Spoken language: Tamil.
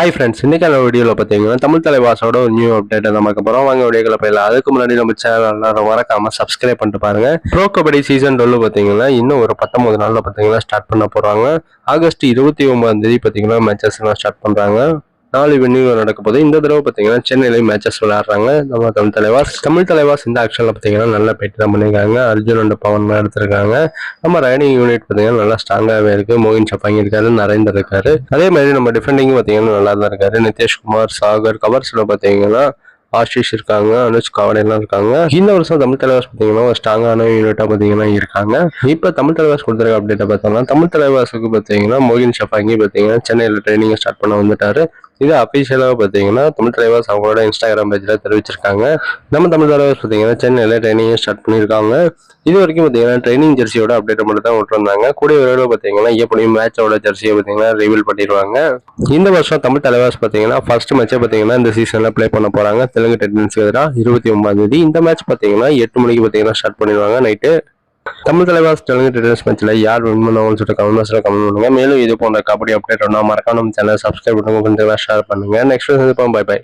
ஹை ஃப்ரெண்ட்ஸ் இன்னைக்கான வீடியோவில் பார்த்தீங்கன்னா தமிழ் தலைவாசோட ஒரு நியூ அப்டேட்டை நமக்கு போகிறோம் வாங்க வீடியோக்களை போயிடலாம். அதுக்கு முன்னாடி நம்ம சேனல் மறக்காம சப்ஸ்கிரைப் பண்ணிட்டு பாருங்க. ப்ரோ கபடி சீசன் டுவெல் பார்த்தீங்கன்னா இன்னும் ஒரு பத்தொன்பது நாளில் பார்த்தீங்கன்னா ஸ்டார்ட் பண்ண போகிறாங்க ஆகஸ்ட் இருபத்தி ஒன்பதாம் தேதி பார்த்தீங்கன்னா மேட்சஸ்லாம் ஸ்டார்ட் பண்ணுறாங்க நாலு வென்யூ நடக்க போது இந்த தடவை பார்த்தீங்கன்னா சென்னையிலேயும் மேட்சஸ் விளையாடுறாங்க. நம்ம தமிழ் தலைவாஸ். தமிழ் தலைவாஸ் இந்த ஆக்ஷனில் பார்த்தீங்கன்னா நல்லா போயிட்டு தான் பண்ணியிருக்காங்க. அர்ஜுன் அண்ட் பவன் எடுத்திருக்காங்க. நம்ம ரைடிங் யூனிட் பார்த்தீங்கன்னா நல்லா ஸ்ட்ராங்காகவே இருக்கு. மோகின் சப்பாங்கி இருக்காரு நரேந்தர் இருக்காரு. அதே மாதிரி நம்ம டிஃபெண்டிங் பார்த்தீங்கன்னா நல்லா தான் இருக்காரு. நிதிஷ்குமார் சாகர் கவர்ஸ்ல பார்த்தீங்கன்னா ஆஷிஷ் இருக்காங்க அனுஜ் காவடையெல்லாம் இருக்காங்க. இந்த வருஷம் தமிழ் தலைவாஸ் பார்த்தீங்கன்னா ஒரு ஸ்ட்ராங்கான யூனிட்டாக பார்த்தீங்கன்னா இருக்காங்க. இப்போ தமிழ் தலைவாஸ் கொடுத்துருக்க அப்டேட்டை பார்த்தோம்னா தமிழ் தலைவாஸுக்கு பார்த்தீங்கன்னா மோகின் ஷஃபாங்கி பார்த்தீங்கன்னா சென்னையில் ட்ரைனிங் ஸ்டார்ட் பண்ண வந்துட்டாரு. இது அஃபிஷியலாக பார்த்தீங்கன்னா தமிழ் டிரைவர்ஸ் அவங்களோட இன்ஸ்டாகிராம் பேஜில் தெரிவிச்சிருக்காங்க. நம்ம தமிழ் டிரைவர்ஸ் பார்த்தீங்கன்னா சென்னையில் ட்ரைனிங் ஸ்டார்ட் பண்ணியிருக்காங்க. இது வரைக்கும் பார்த்தீங்கன்னா ட்ரைனிங் ஜெர்சியோட அப்டேட் மட்டும் தான் விட்டுருந்தாங்க. கூடிய விரைவில் பார்த்தீங்கன்னா எப்படியும் மேட்சோட ஜெர்சியை பார்த்தீங்கன்னா ரிவீல் பண்ணிடுவாங்க. இந்த வருஷம் தமிழ் தலைவர்ஸ் பார்த்தீங்கன்னா ஃபர்ஸ்ட் மேட்சை பார்த்தீங்கன்னா இந்த சீசனில் ப்ளே பண்ண போகிறாங்க தெலுங்கு டெட்டன்ஸ்க்கு எதிராக இருபத்தி ஒன்பதாம் தேதி. இந்த மேட்ச் பார்த்தீங்கன்னா எட்டு மணிக்கு பார்த்தீங்கன்னா ஸ்டார்ட் பண்ணிடுவாங்க. நைட்டு தமிழ் தலைவாஸ் தெலுங்கு டெட்டன்ஸ் மேட்ச்சில் யார் வின் பண்ணுவாங்கன்னு சொல்லிட்டு கமெண்ட் பாக்ஸில் கமெண்ட் பண்ணுங்க. மேலும் இது போன்ற கபடி அப்டேட் ஒன்றா மறக்காம நம்ம சேனல் சப்ஸ்கிரைப் பண்ணுங்க. கொஞ்சம் ஷேர் பண்ணுங்க. Next by by